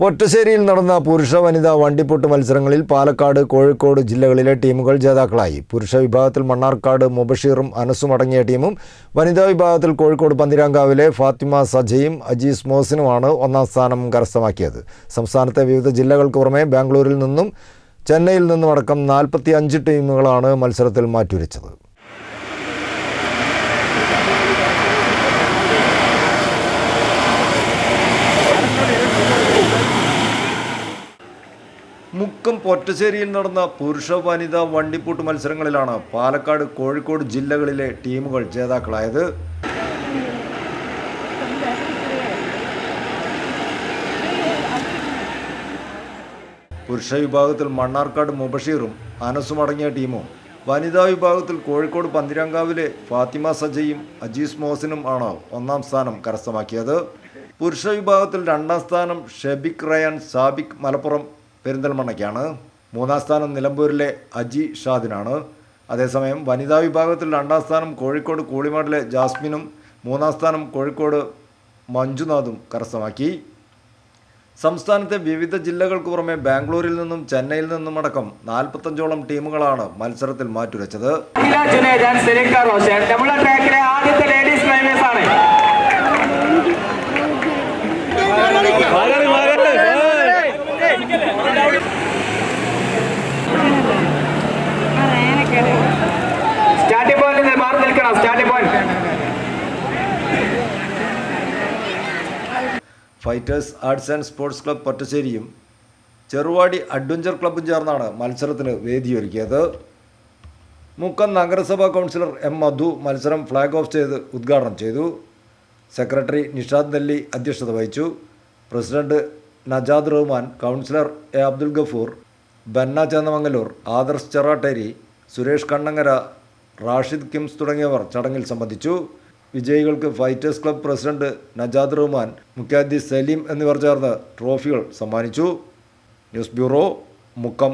പൊറ്റശ്ശേരിയിൽ നടന്ന പുരുഷ വനിതാ വണ്ടിപ്പൊട്ട് മത്സരങ്ങളിൽ പാലക്കാട് കോഴിക്കോട് ജില്ലകളിലെ ടീമുകൾ ജേതാക്കളായി. പുരുഷ വിഭാഗത്തിൽ മണ്ണാർക്കാട് മുബഷീറും അനസും അടങ്ങിയ ടീമും വനിതാ വിഭാഗത്തിൽ കോഴിക്കോട് പന്തിരാങ്കാവിലെ ഫാത്തിമ സജയും അജീസ് മോസിനുമാണ് ഒന്നാം സ്ഥാനം കരസ്ഥമാക്കിയത്. സംസ്ഥാനത്തെ വിവിധ ജില്ലകൾക്ക് പുറമെ ബാംഗ്ലൂരിൽ നിന്നും ചെന്നൈയിൽ നിന്നുമടക്കം നാൽപ്പത്തി അഞ്ച് ടീമുകളാണ് മത്സരത്തിൽ മാറ്റുരച്ചത്. മുക്കം പൊറ്റശ്ശേരിയിൽ നടന്ന പുരുഷ വനിതാ വണ്ടിപ്പൂട്ട് മത്സരങ്ങളിലാണ് പാലക്കാട് കോഴിക്കോട് ജില്ലകളിലെ ടീമുകൾ ജേതാക്കളായത്. പുരുഷ വിഭാഗത്തിൽ മണ്ണാർക്കാട് മുബഷീറും അനസും അടങ്ങിയ ടീമും. വനിതാ വിഭാഗത്തിൽ കോഴിക്കോട് പന്തിരാങ്കാവിലെ ഫാത്തിമ സജയും അജീസ് മോഹസിനും ആണ് ഒന്നാം സ്ഥാനം കരസ്ഥമാക്കിയത്. പുരുഷ വിഭാഗത്തിൽ രണ്ടാം സ്ഥാനം ഷെബിക് റയാൻ സാബിക് മലപ്പുറം പെരിന്തൽമണ്ണയ്ക്കാണ്. മൂന്നാം സ്ഥാനം നിലമ്പൂരിലെ അജി ഷാദിനാണ്. അതേസമയം വനിതാ വിഭാഗത്തിൽ രണ്ടാം സ്ഥാനം കോഴിക്കോട് കൂളിമാടിലെ ജാസ്മിനും മൂന്നാം സ്ഥാനം കോഴിക്കോട് മഞ്ജുനാഥും കരസ്ഥമാക്കി. സംസ്ഥാനത്തെ വിവിധ ജില്ലകൾക്ക് പുറമെ ബാംഗ്ലൂരിൽ നിന്നും ചെന്നൈയിൽ നിന്നും അടക്കം നാൽപ്പത്തഞ്ചോളം ടീമുകളാണ് മത്സരത്തിൽ മാറ്റുരച്ചത്. Fighters arts and sports club പൊറ്റശ്ശേരിയും Cheruvadi adventure ക്ലബ്ബും ചേർന്നാണ് മത്സരത്തിന് വേദിയൊരുക്കിയത്. മുക്കം നഗരസഭാ കൗൺസിലർ എം മധു മത്സരം ഫ്ലാഗ് ഓഫ് ചെയ്ത് ഉദ്ഘാടനം ചെയ്തു. സെക്രട്ടറി നിഷാദ് നെല്ലി അധ്യക്ഷത വഹിച്ചു. President Najad Rahman councillor A Abdul Gafoor Banna Chendamangallur Adarsh Cheratteri Suresh Kannangara Rashid KIMS തുടങ്ങിയവർ ചടങ്ങിൽ സംബന്ധിച്ചു. വിജയികൾക്ക് fighters club president Najad Rahman മുഖ്യാധി Saleem എന്നിവർ ചേർന്ന് ട്രോഫികൾ സമ്മാനിച്ചു. News bureau Mukkam.